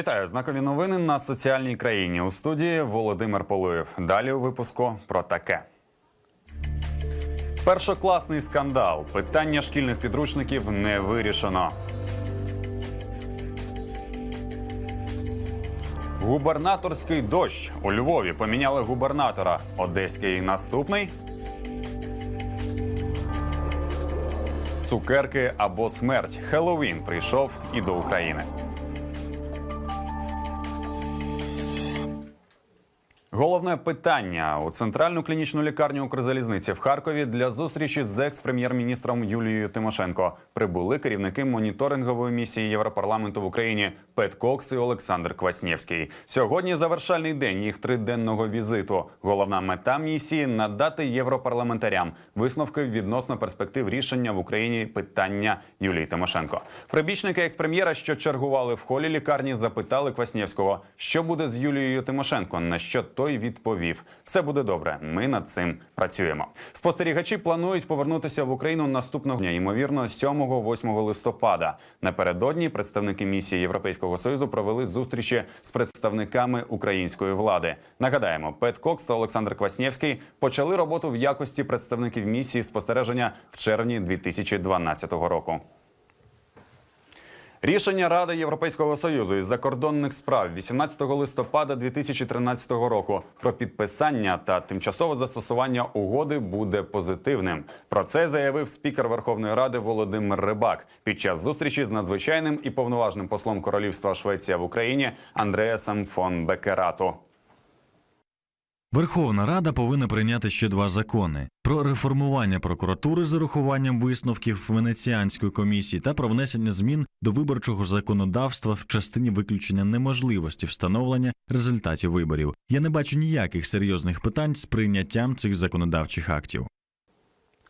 Вітаю, знакові новини на соціальній країні. У студії Володимир Полуєв. Далі у випуску про таке. Першокласний скандал. Питання шкільних підручників не вирішено. Губернаторський дощ у Львові поміняли губернатора. Одеський наступний. Цукерки або смерть. Хеллоуін прийшов і до України. Головне питання у центральну клінічну лікарню Укрзалізниці в Харкові для зустрічі з екс-прем'єр-міністром Юлією Тимошенко прибули керівники моніторингової місії Європарламенту в Україні Пет Кокс і Олександр Кваснєвський. Сьогодні завершальний день їх триденного візиту. Головна мета місії надати європарламентарям висновки відносно перспектив рішення в Україні питання Юлії Тимошенко. Прибічники екс-прем'єра, що чергували в холі лікарні, запитали Кваснєвського, що буде з Юлією Тимошенко. На що той відповів: все буде добре. Ми над цим працюємо. Спостерігачі планують повернутися в Україну наступного дня, ймовірно, 7-8 листопада. Напередодні представники місії Європейського союзу провели зустрічі з представниками української влади. Нагадаємо, Пет Кокс та Олександр Кваснєвський почали роботу в якості представників місії спостереження в червні 2012 року. Рішення Ради Європейського союзу із закордонних справ 18 листопада 2013 року про підписання та тимчасове застосування угоди буде позитивним. Про це заявив спікер Верховної Ради Володимир Рибак під час зустрічі з надзвичайним і повноважним послом Королівства Швеція в Україні Андреасом фон Бекерату. Верховна Рада повинна прийняти ще два закони: про реформування прокуратури з урахуванням висновків Венеціанської комісії та про внесення змін до виборчого законодавства в частині виключення неможливості встановлення результатів виборів. Я не бачу ніяких серйозних питань з прийняттям цих законодавчих актів.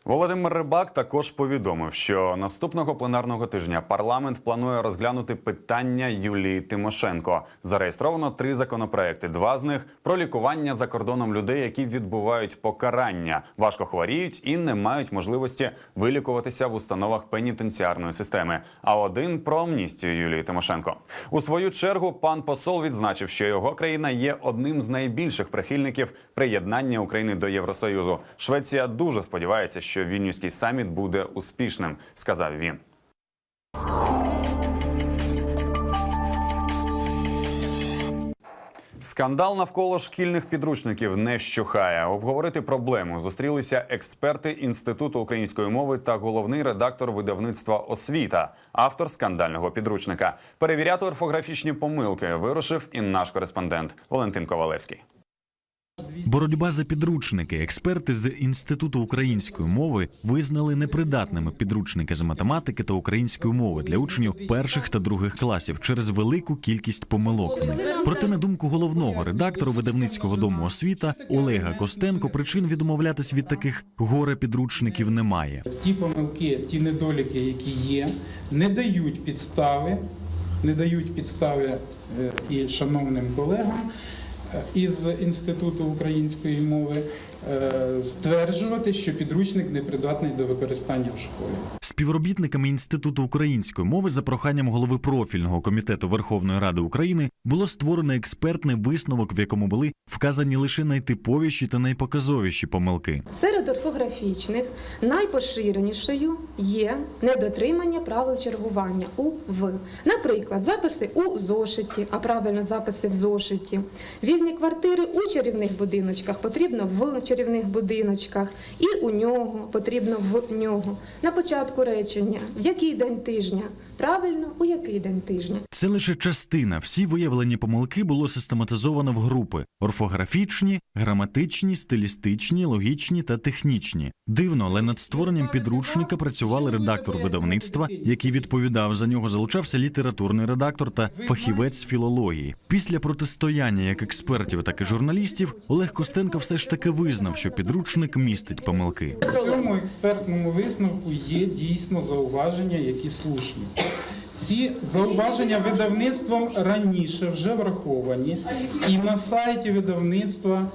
Володимир Рибак також повідомив, що наступного пленарного тижня парламент планує розглянути питання Юлії Тимошенко. Зареєстровано три законопроекти. Два з них про лікування за кордоном людей, які відбувають покарання, важко хворіють і не мають можливості вилікуватися в установах пенітенціарної системи. А один про амністію Юлії Тимошенко. У свою чергу пан посол відзначив, що його країна є одним з найбільших прихильників приєднання України до Євросоюзу. Швеція дуже сподівається, що вільнюський саміт буде успішним, сказав він. Скандал навколо шкільних підручників не вщухає. Обговорити проблему зустрілися експерти Інституту української мови та головний редактор видавництва Освіта, автор скандального підручника. Перевіряти орфографічні помилки вирушив і наш кореспондент Валентин Ковалевський. Боротьба за підручники. Експерти з інституту української мови визнали непридатними підручники з математики та української мови для учнів перших та других класів через велику кількість помилок. Проте, на думку головного редактора видавницького дому освіта Олега Костенко, причин відмовлятись від таких горе підручників немає. Ті помилки, ті недоліки, які є, не дають підстави, не дають підстави е, і шановним колегам із Інституту української мови е, стверджувати, що підручник непридатний до використання в школі. Співробітниками Інституту української мови за проханням голови профільного комітету Верховної Ради України було створено експертний висновок, в якому були вказані лише найтиповіші та найпоказовіші помилки. Серед орфографічних найпоширенішою є недотримання правил чергування у в. Наприклад, записи у зошиті, а правильно записи в зошиті. Вільні квартири у чарівних будиночках потрібно в чарівних будиночках, і у нього потрібно в нього. На початку речення, в який день тижня, правильно у який день тижня. Це лише частина. Всі виявлені помилки було систематизовано в групи: орфографічні, граматичні, стилістичні, логічні та технічні. Дивно, але над створенням підручника працювали редактор видавництва, який відповідав за нього, залучався літературний редактор та фахівець філології. Після протистояння як експертів, так і журналістів, Олег Костенко все ж таки визнав, що підручник містить помилки. В цьому експертному висновку є дійсно зауваження, які слушні. Ці зауваження видавництвом раніше вже враховані, і на сайті видавництва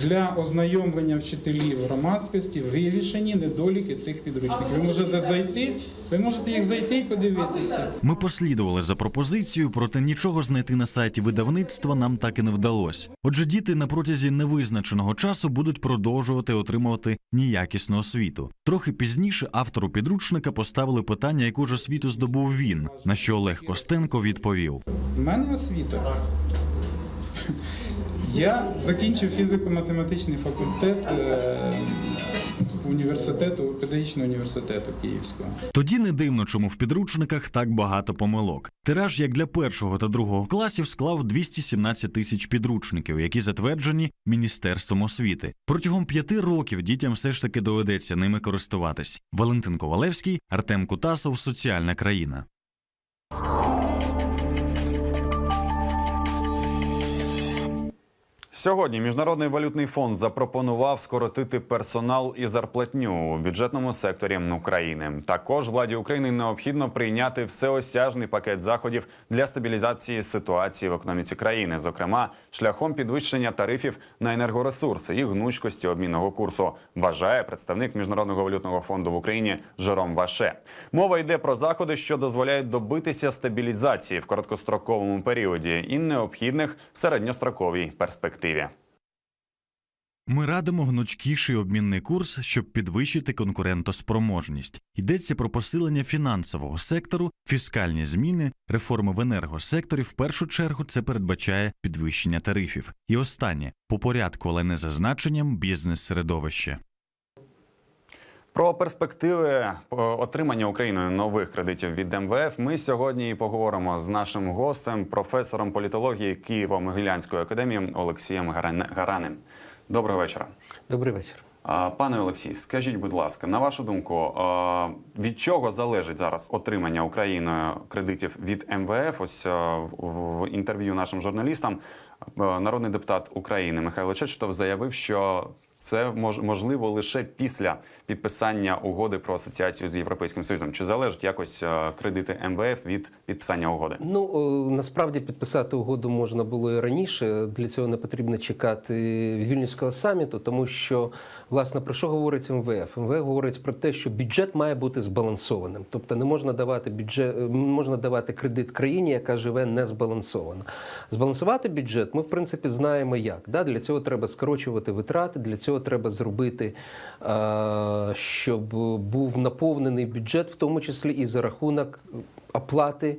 для ознайомлення вчителів громадськості вивішені недоліки цих підручників. Ви можете зайти, ви можете їх зайти і подивитися. Ми послідували за пропозицією, проте нічого знайти на сайті видавництва нам так і не вдалося. Отже, діти на протязі невизначеного часу будуть продовжувати отримувати неякісну освіту. Трохи пізніше автору підручника поставили питання, яку ж освіту здобув він. На що Олег Костенко відповів: У мене освіта. Я закінчив фізико-математичний факультет е, університету, педагогічного університету Київського. тоді не дивно, чому в підручниках так багато помилок. Тираж, як для першого та другого класів, склав 217 тисяч підручників, які затверджені міністерством освіти. Протягом п'яти років дітям все ж таки доведеться ними користуватись. Валентин Ковалевський, Артем Кутасов, Соціальна країна. Сьогодні Міжнародний валютний фонд запропонував скоротити персонал і зарплатню у бюджетному секторі України. Також владі України необхідно прийняти всеосяжний пакет заходів для стабілізації ситуації в економіці країни, зокрема шляхом підвищення тарифів на енергоресурси і гнучкості обмінного курсу. Вважає представник Міжнародного валютного фонду в Україні Жером Ваше. Мова йде про заходи, що дозволяють добитися стабілізації в короткостроковому періоді і необхідних в середньостроковій перспективі. Ми радимо гнучкіший обмінний курс, щоб підвищити конкурентоспроможність. Йдеться про посилення фінансового сектору, фіскальні зміни, реформи в енергосекторі. В першу чергу це передбачає підвищення тарифів. І останнє по порядку, але не за значенням бізнес-середовище. Про перспективи е, отримання Україною нових кредитів від МВФ ми сьогодні і поговоримо з нашим гостем, професором політології Києво-Могилянської академії Олексієм Гаранем. Доброго вечора. Добрий вечір. Пане Олексій, скажіть, будь ласка, на вашу думку, від чого залежить зараз отримання Україною кредитів від МВФ? Ось в в інтерв'ю нашим журналістам народний депутат України Михайло Чечетов заявив, що це мож- можливо лише після підписання угоди про асоціацію з Європейським Союзом. Чи залежить якось кредити МВФ від підписання угоди? Ну насправді підписати угоду можна було і раніше. Для цього не потрібно чекати вільнюського саміту, тому що власне про що говорить МВФ? МВФ говорить про те, що бюджет має бути збалансованим, тобто не можна давати бюджет, е, можна давати кредит країні, яка живе незбалансовано. Збалансувати бюджет ми в принципі знаємо як. Да? Для цього треба скорочувати витрати, для цього треба зробити, е, щоб був наповнений бюджет, в тому числі і за рахунок оплати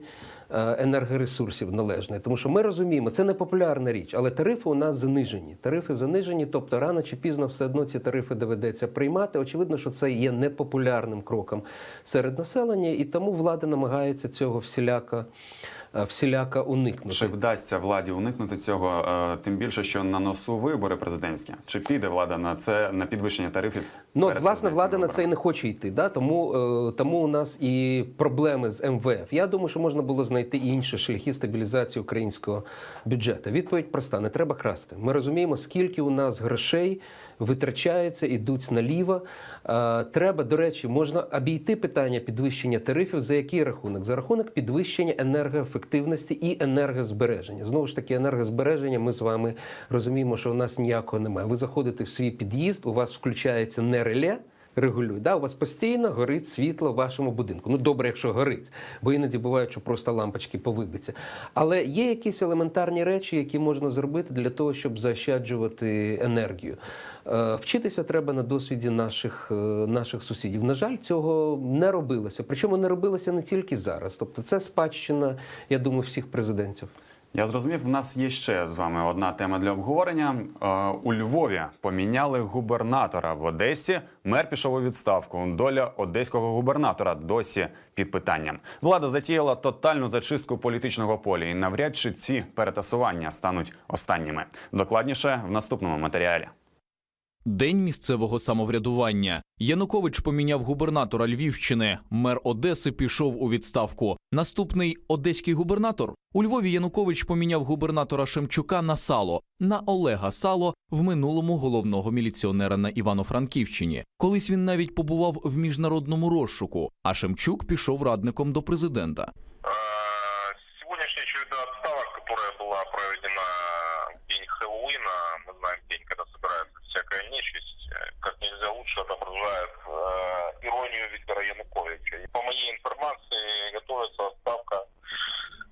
е, енергоресурсів належної. Тому що ми розуміємо, це не популярна річ, але тарифи у нас занижені. Тарифи занижені, тобто рано чи пізно все одно ці тарифи доведеться приймати. Очевидно, що це є непопулярним кроком серед населення, і тому влада намагається цього всіляко, е, всіляко уникнути. Чи вдасться владі уникнути цього? е, Тим більше, що на носу вибори президентські? Чи піде влада на це на підвищення тарифів? Ну, от, власне, влада президентськими на це і не хоче йти. Да? Тому, е, тому у нас і проблеми з МВФ. Я думаю, що можна було знайти і інші шляхи стабілізації українського бюджету. Відповідь проста: не треба красти. Ми розуміємо, скільки у нас грошей витрачається, ідуть наліво. Е, треба, до речі, можна обійти питання підвищення тарифів. За який рахунок? За рахунок підвищення енергоефективності і енергозбереження. Знову ж таки, енергозбереження. Ми з вами розуміємо, що у нас ніякого немає. Ви заходите в свій під'їзд, у вас включається не реле. Регулює, да, у вас постійно горить світло в вашому будинку. Ну добре, якщо горить, бо іноді буває, що просто лампочки повибиться. Але є якісь елементарні речі, які можна зробити для того, щоб заощаджувати енергію. Е, Вчитися треба на досвіді наших, е, наших сусідів. На жаль, цього не робилося. Причому не робилося не тільки зараз. Тобто, це спадщина, я думаю, всіх президентів. Я зрозумів, в нас є ще з вами одна тема для обговорення. Е, У Львові поміняли губернатора в Одесі. Мер пішов у відставку. Доля одеського губернатора досі під питанням. Влада затіяла тотальну зачистку політичного поля, і навряд чи ці перетасування стануть останніми. Докладніше в наступному матеріалі. День місцевого самоврядування. Янукович поміняв губернатора Львівщини. Мер Одеси пішов у відставку. Наступний одеський губернатор у Львові. Янукович поміняв губернатора Шемчука на сало на Олега Сало в минулому головного міліціонера на Івано-Франківщині. Колись він навіть побував в міжнародному розшуку. А Шемчук пішов радником до президента. Всякая нечисть э, как нельзя лучше отображает э, иронию Виктора Януковича. И по моей информации готовится отставка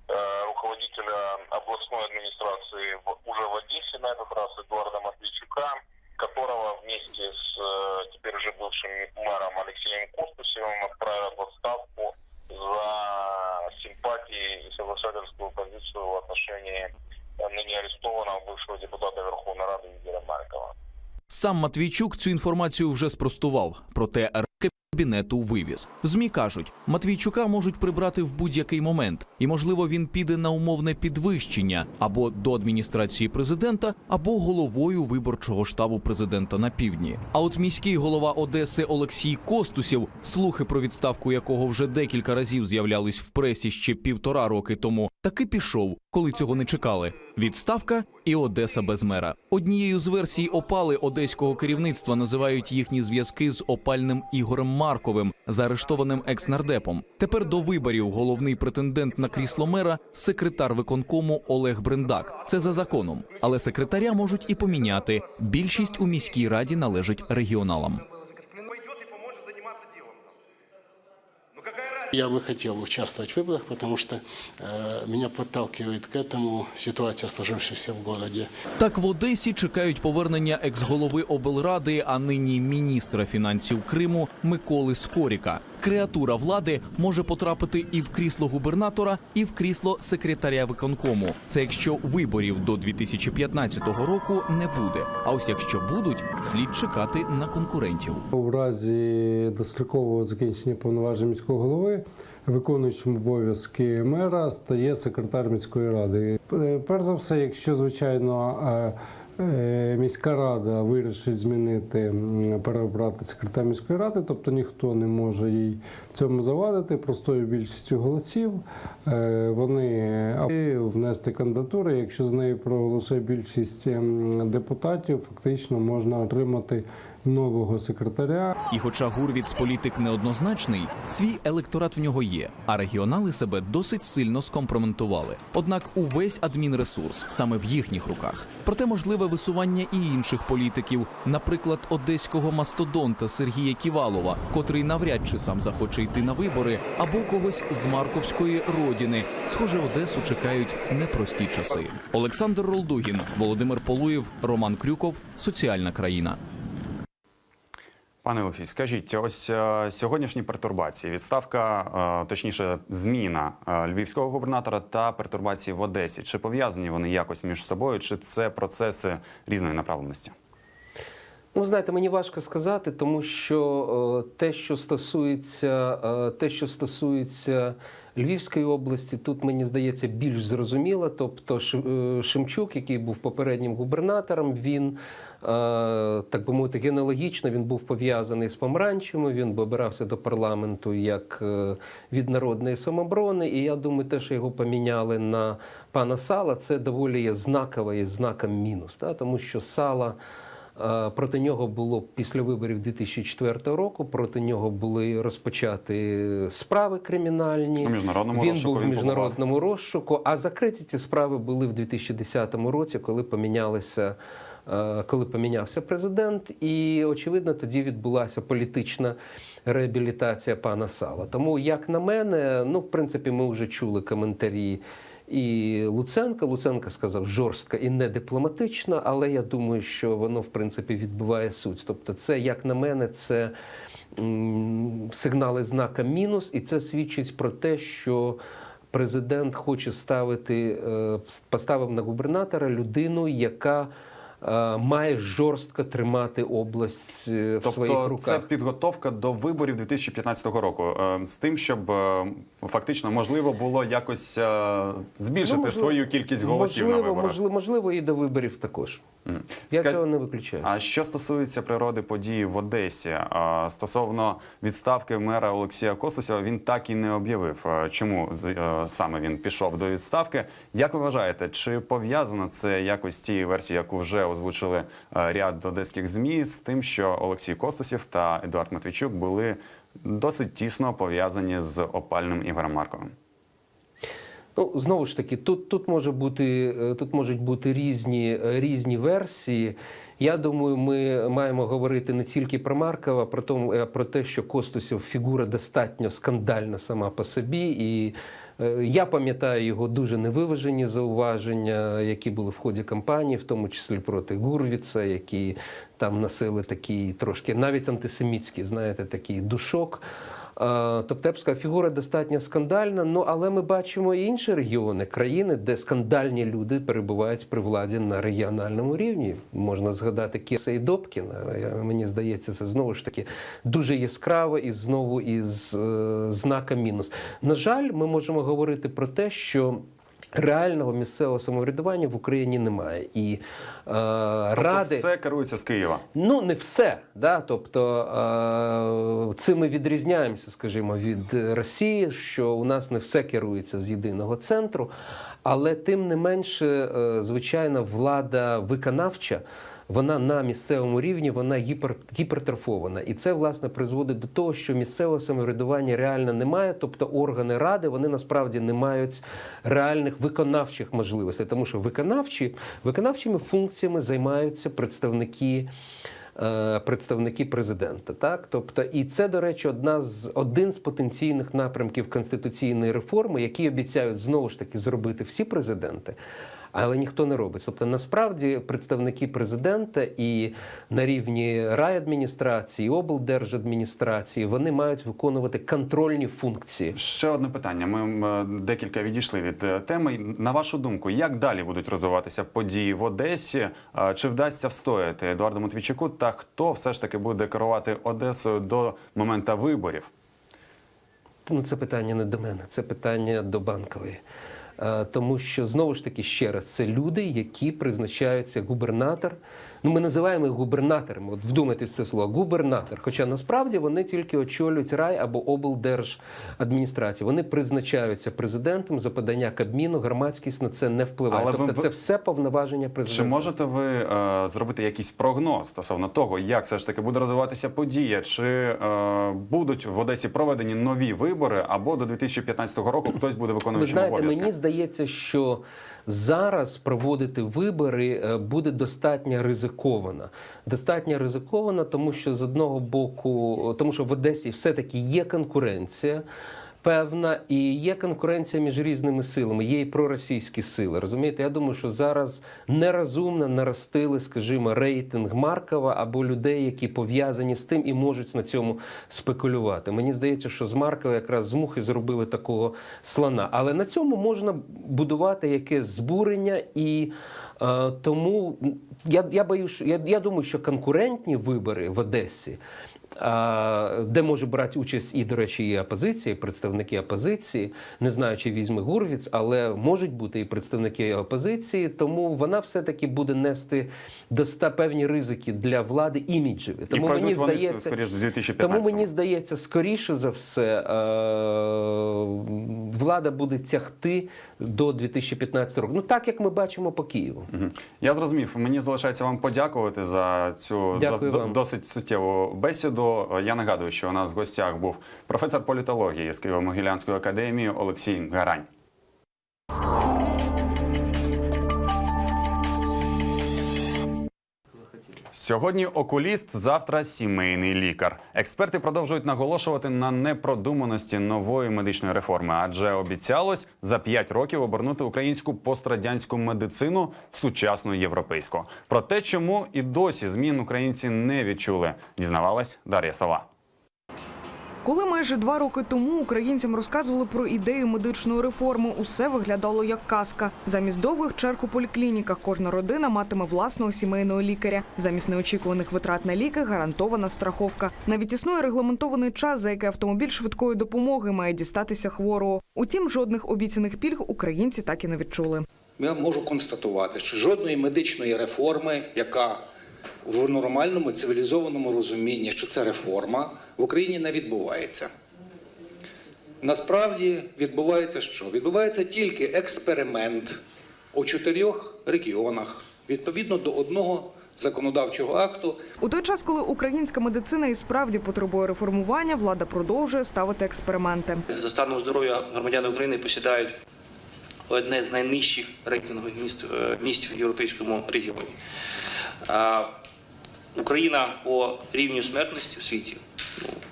э, руководителя областной администрации в- уже в Одессе на этот раз Эдуарда Матвейчука, которого вместе с э, теперь уже бывшим мэром Алексеем Костусевым отправят в отставку за симпатии и соглашательскую позицию в отношении э, ныне арестованного бывшего депутата Верховной Рады Игоря Маркова. Сам Матвійчук цю інформацію вже спростував, проте кабінету вивіз. ЗМІ кажуть, Матвійчука можуть прибрати в будь-який момент, і можливо він піде на умовне підвищення або до адміністрації президента, або головою виборчого штабу президента на півдні. А от міський голова Одеси Олексій Костусів, слухи про відставку якого вже декілька разів з'являлись в пресі ще півтора роки тому, таки пішов, коли цього не чекали. Відставка і Одеса без мера. Однією з версій опали одеського керівництва називають їхні зв'язки з опальним Ігорем Марковим, заарештованим екснардепом. Тепер до виборів головний претендент на крісло мера секретар виконкому Олег Бриндак. Це за законом, але секретаря можуть і поміняти. Більшість у міській раді належить регіоналам. Я бы хотел участвовать в выборах, потому что э, меня подталкивает к этому ситуация, сложившаяся в городе. Так в Одесі чекають повернення екс-голови облради, а нині міністра фінансів Криму Миколи Скоріка. Креатура влади може потрапити і в крісло губернатора, і в крісло секретаря виконкому. Це якщо виборів до 2015 року не буде. А ось якщо будуть, слід чекати на конкурентів. У разі дострокового закінчення повноважень міського голови виконуючим обов'язки мера стає секретар міської ради. Е, Перш за все, якщо звичайно е, міська рада вирішить змінити переобрати секретаря міської ради, тобто ніхто не може їй цьому завадити простою більшістю голосів. е, Вони внести кандидатури. Якщо з нею проголосує більшість депутатів, фактично можна отримати нового секретаря. І хоча Гурвіц політик неоднозначний, свій електорат в нього є, а регіонали себе досить сильно скомпроментували. Однак увесь адмінресурс саме в їхніх руках. Проте можливе висування і інших політиків, наприклад, одеського мастодонта Сергія Ківалова, котрий навряд чи сам захоче йти на вибори, або когось з Марковської родини. Схоже, Одесу чекають непрості часи. Олександр Ролдугін, Володимир Полуєв, Роман Крюков, Соціальна країна. Пане Олексій, скажіть, ось е, сьогоднішні пертурбації, відставка, е, точніше, зміна е, львівського губернатора та пертурбації в Одесі. Чи пов'язані вони якось між собою, чи це процеси різної направленості? Ну, знаєте, мені важко сказати, тому що те, що стосується, те, що стосується Львівської області, тут мені здається більш зрозуміло. Тобто е, Шемчук, який був попереднім губернатором, він е, так би мовити, генеалогічно він був пов'язаний з Помранчевим, він обирався до парламенту як е, від народної самоборони. І я думаю, те, що його поміняли на пана Сала, це доволі є знаково і знаком мінус, та? тому що Сала. Проти нього було після виборів 2004 року. Проти нього були розпочаті справи кримінальні. У міжнародному він розшуку був в він міжнародному розшуку. А закриті ці справи були в 2010 році, коли помінялися. е, Коли помінявся президент, і очевидно, тоді відбулася політична реабілітація пана Сала. Тому, як на мене, ну в принципі, ми вже чули коментарі і Луценка. Луценка сказав жорстка і не дипломатична, але я думаю, що воно в принципі відбиває суть. Тобто, це, як на мене, це сигнали знака мінус, і це свідчить про те, що. Президент хоче ставити, е, поставив на губернатора людину, яка має жорстко тримати область е, в своїх Тобто руках. це підготовка до виборів 2015 року е, з тим, щоб е, фактично можливо було якось е, збільшити Ну, можливо, свою кількість голосів можливо, на виборах. Можливо, можливо, і до виборів також. Я Ска- цього не виключаю. А що стосується природи події в Одесі, стосовно відставки мера Олексія Костусєва, він так і не об'явив. Чому е, саме він пішов до відставки? Як ви вважаєте, чи пов'язано це якось з тією версією, яку вже озвучили е, ряд одеських змі, з тим, що Олексій Костусєв та Едуард Матвійчук були досить тісно пов'язані з опальним Ігорем Марковим? Ну, знову ж таки, тут, тут, може бути, е, тут можуть бути різні, е, різні версії. Я думаю, ми маємо говорити не тільки про Маркова, про, тому, про те, що Костусів фігура достатньо скандальна сама по собі. І я пам'ятаю його дуже невиважені зауваження, які були в ході кампанії, в тому числі проти Гурвіца, які там носили такий трошки навіть антисемітський, знаєте, такий душок. Е, сказав, фігура достатньо скандальна. Ну але ми бачимо і інші регіони, країни, де скандальні люди перебувають при владі на регіональному рівні. Можна згадати Кеса і Добкіна. Мені здається, це знову ж таки дуже яскраво і знову із е, знаком мінус. На жаль, ми можемо говорити про те, що. Реального місцевого самоврядування в Україні немає, і е, Тобто ради все керується з Києва. Ну, не все. Да? Тобто е, цим ми відрізняємося, скажімо, від Росії, що у нас не все керується з єдиного центру. Але тим не менше, е, звичайно, влада виконавча. Вона на місцевому рівні вона гіпер, гіпертрофована, і це власне призводить до того, що місцевого самоврядування реально немає. Тобто органи ради вони насправді не мають реальних виконавчих можливостей, тому що виконавчі виконавчими функціями займаються представники е, представники президента. Так, тобто, і це, до речі, одна з один з потенційних напрямків конституційної реформи, які обіцяють знову ж таки зробити всі президенти. Але ніхто не робить. Тобто, насправді представники президента і на рівні райадміністрації, облдержадміністрації вони мають виконувати контрольні функції. Ще одне питання. Ми е, декілька відійшли від е, теми. На вашу думку, як далі будуть розвиватися події в Одесі? Е, Чи вдасться встояти Едуарду Матвійчуку? Та хто все ж таки буде керувати Одесою до моменту виборів? Ну, це питання не до мене, це питання до банкової. Е, Тому що знову ж таки ще раз це люди, які призначаються губернатор. Ну, ми називаємо їх губернаторами. От вдумайтесь в це слово губернатор. Хоча насправді вони тільки очолюють рай або облдержадміністрацію. Вони призначаються президентом за подання Кабміну. Громадськість на це не впливає. Але ви- тобто, це все повноваження президента. Чи можете ви е, зробити якийсь прогноз стосовно того, як все ж таки буде розвиватися подія? Чи е, будуть в Одесі проведені нові вибори, або до 2015 року хтось буде Ви виконуючим обов'язки? мені здається, що зараз проводити вибори е, буде достатньо ризиковано. Достатньо ризиковано, тому що з одного боку, тому що в Одесі все-таки є конкуренція. Певна і є конкуренція між різними силами, є і проросійські сили. Розумієте, я думаю, що зараз нерозумно наростили, скажімо, рейтинг Маркова або людей, які пов'язані з тим і можуть на цьому спекулювати. Мені здається, що з Маркова якраз з мухи зробили такого слона. Але на цьому можна будувати якесь збурення, і тому я, я боюсь, я, я думаю, що конкурентні вибори в Одесі. Де може брати участь і, до речі, і опозиція, і представники опозиції. Не знаю, чи візьме Гурвіц, але можуть бути і представники опозиції, тому вона все-таки буде нести доста певні ризики для влади іміджеві. Тому пройдуть мені вони, здається, скоріш, в тому 2015-му. мені здається, скоріше за все, е, влада буде тягти до 2015 року. Ну так як ми бачимо по Києву. Я зрозумів. Мені залишається вам подякувати за цю Дякую дос- вам. досить суттєву бесіду. Я нагадую, що у нас в гостях був професор політології з Києво-Могилянської академії Олексій Гарань. Сьогодні окуліст, завтра сімейний лікар. Експерти продовжують наголошувати на непродуманості нової медичної реформи, адже обіцялось за 5 років обернути українську пострадянську медицину в сучасну європейську. Про те, чому і досі змін українці не відчули, дізнавалась Дар'я Сова. Коли майже два роки тому українцям розказували про ідею медичної реформи, усе виглядало як казка. Замість довгих черг у поліклініках кожна родина матиме власного сімейного лікаря. Замість неочікуваних витрат на ліки гарантована страховка. Навіть існує регламентований час, за який автомобіль швидкої допомоги має дістатися хворого. Утім, жодних обіцяних пільг українці так і не відчули. Я можу констатувати, що жодної медичної реформи, яка в нормальному цивілізованому розумінні, що це реформа, в Україні не відбувається. Насправді відбувається що? Відбувається тільки експеримент у чотирьох регіонах відповідно до одного законодавчого акту, У той час, коли українська медицина і справді потребує реформування, влада продовжує ставити експерименти. За станом здоров'я громадяни України посідають одне з найнижчих рейтингових міст, е, місць в європейському регіоні. Україна по рівню смертності в світі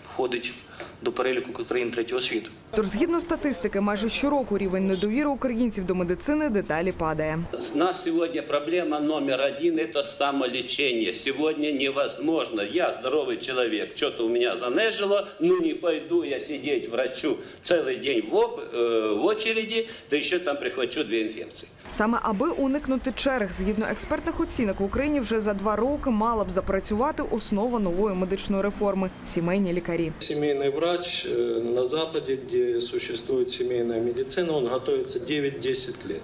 входить до переліку країн третього світу. Тож, згідно статистики, майже щороку рівень недовіри українців до медицини деталі падає. У нас сегодня проблема номер один – это самолечение. Сегодня невозможно. Я здоровый человек, что-то у меня занежило, ну не пойду я сидеть врачу целый день в, об- э, в очереди, да еще там прихвачу две инфекции. Саме аби уникнути черг, згідно експертних оцінок, в Україні вже за два роки мала б запрацювати основа нової медичної реформи сімейні лікарі. Семейный врач э, на Западе, где существует семейная медицина, он готовится 9-10 лет.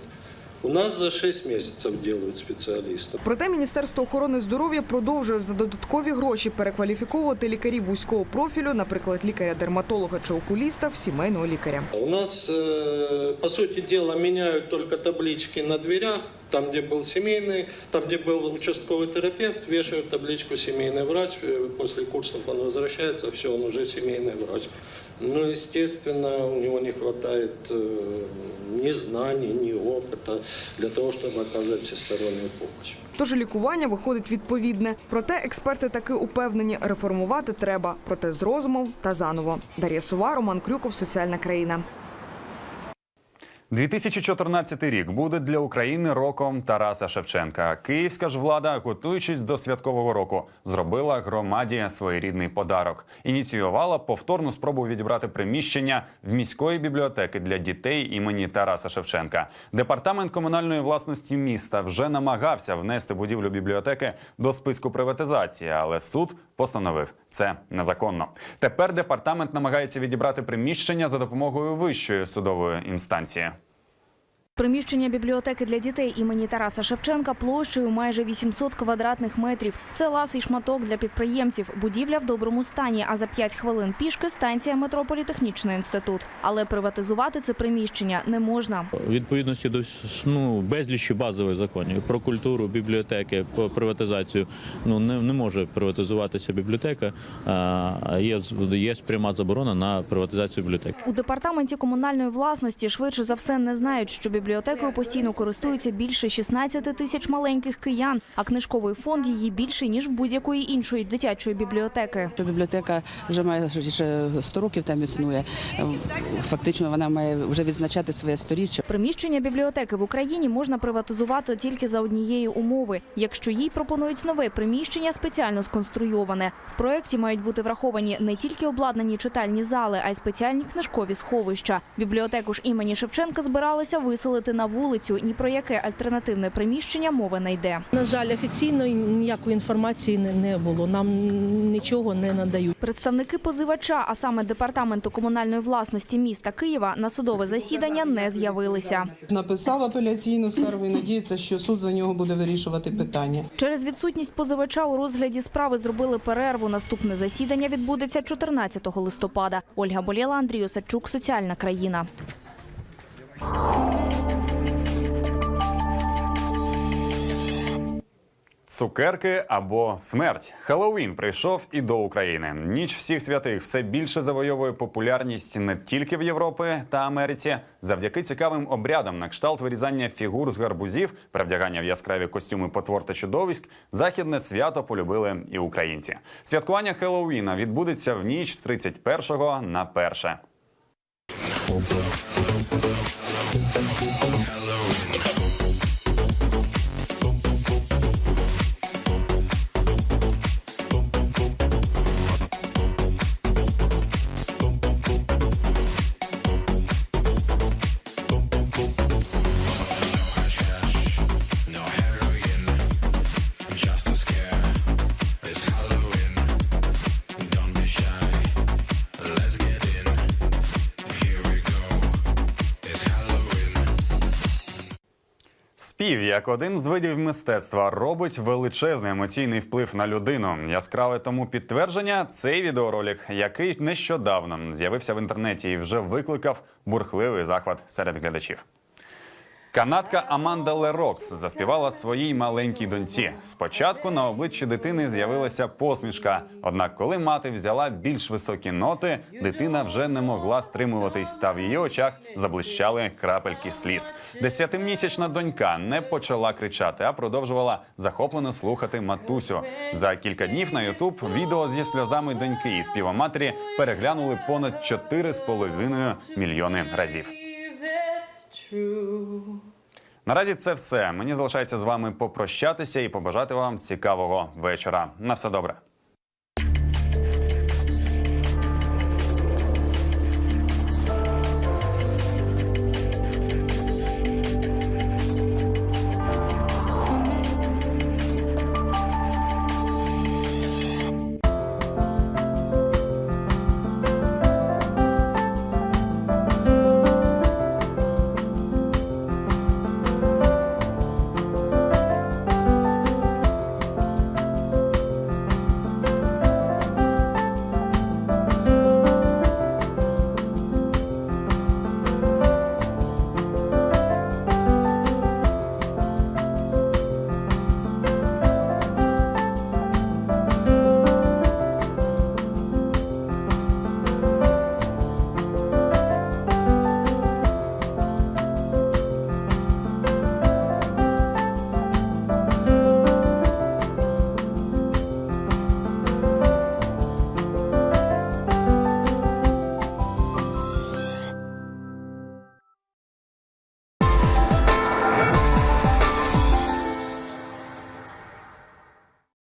У нас за 6 месяцев делают специалистов. Проте Міністерство охорони здоров'я продовжує за додаткові гроші перекваліфіковувати лікарів вузького профілю, наприклад, лікаря-дерматолога чи окуліста в сімейного лікаря. У нас, э, по сути дела, меняют только таблички на дверях. Там, где был семейный, там, где был участковый терапевт, вешают табличку «семейный врач». Э, После курсов он возвращается, все, он уже семейный врач. Ну, естественно, у него не хватает э, ни знаний, ни опыта для того, чтобы оказать всестороннюю помощь. Тож і лікування виходить відповідне. Проте експерти таки упевнені, реформувати треба, проте з розумом та заново. Дар'я Сува, Роман Крюков, Соціальна країна. 2014 рік буде для України роком Тараса Шевченка. Київська ж влада, готуючись до святкового року, зробила громаді своєрідний подарок. Ініціювала повторну спробу відібрати приміщення в міської бібліотеки для дітей імені Тараса Шевченка. Департамент комунальної власності міста вже намагався внести будівлю бібліотеки до списку приватизації, але суд постановив це незаконно. Тепер департамент намагається відібрати приміщення за допомогою вищої судової інстанції. Приміщення бібліотеки для дітей імені Тараса Шевченка площею майже 800 квадратних метрів. Це ласий шматок для підприємців. Будівля в доброму стані. А за 5 хвилин пішки станція метро Політехнічний інститут. Але приватизувати це приміщення не можна. Відповідності до ну, безлічі базових законів про культуру, бібліотеки, про приватизацію. Ну не, не може приватизуватися бібліотека. А є, є пряма заборона на приватизацію бібліотеки. У департаменті комунальної власності швидше за все не знають, що бібліотекою постійно користуються більше 16 тисяч маленьких киян, а книжковий фонд її більший ніж в будь-якої іншої дитячої бібліотеки. Що бібліотека вже має вже 100 років там існує. Фактично вона має вже відзначати своє сторіччя. Приміщення бібліотеки в Україні можна приватизувати тільки за однієї умови, якщо їй пропонують нове приміщення, спеціально сконструйоване. В проєкті мають бути враховані не тільки обладнані читальні зали, а й спеціальні книжкові сховища. Бібліотеку ж імені Шевченка збиралися виселити на вулицю. Ні про яке альтернативне приміщення мови не йде. На жаль, офіційно ніякої інформації не, не було. Нам нічого не надають. Представники позивача, а саме департаменту комунальної власності міста Києва, на судове засідання не з'явилися. Написав апеляційну скаргу і надіється, що суд за нього буде вирішувати питання. Через відсутність позивача у розгляді справи зробили перерву. Наступне засідання відбудеться 14 листопада. Ольга Болєла, Андрій Осадчук, Соціальна країна. Цукерки або смерть. Хеллоуін прийшов і до України. Ніч всіх святих все більше завойовує популярність не тільки в Європі та Америці. Завдяки цікавим обрядам на кшталт вирізання фігур з гарбузів, перевдягання в яскраві костюми потвор та чудовиськ. Західне свято полюбили і українці. Святкування Хеллоуіна відбудеться в ніч з 31 на 1. Як один з видів мистецтва робить величезний емоційний вплив на людину. Яскраве тому підтвердження цей відеоролик, який нещодавно з'явився в інтернеті і вже викликав бурхливий захват серед глядачів. Канадка Аманда Лерокс заспівала своїй маленькій доньці. Спочатку на обличчі дитини з'явилася посмішка. Однак, коли мати взяла більш високі ноти, дитина вже не могла стримуватись, та в її очах заблищали крапельки сліз. Десятимісячна донька не почала кричати, а продовжувала захоплено слухати матусю. За кілька днів на Ютуб відео зі сльозами доньки і співом матері переглянули понад 4,5 мільйони разів. Наразі це все. Мені залишається з вами попрощатися і побажати вам цікавого вечора. На все добре.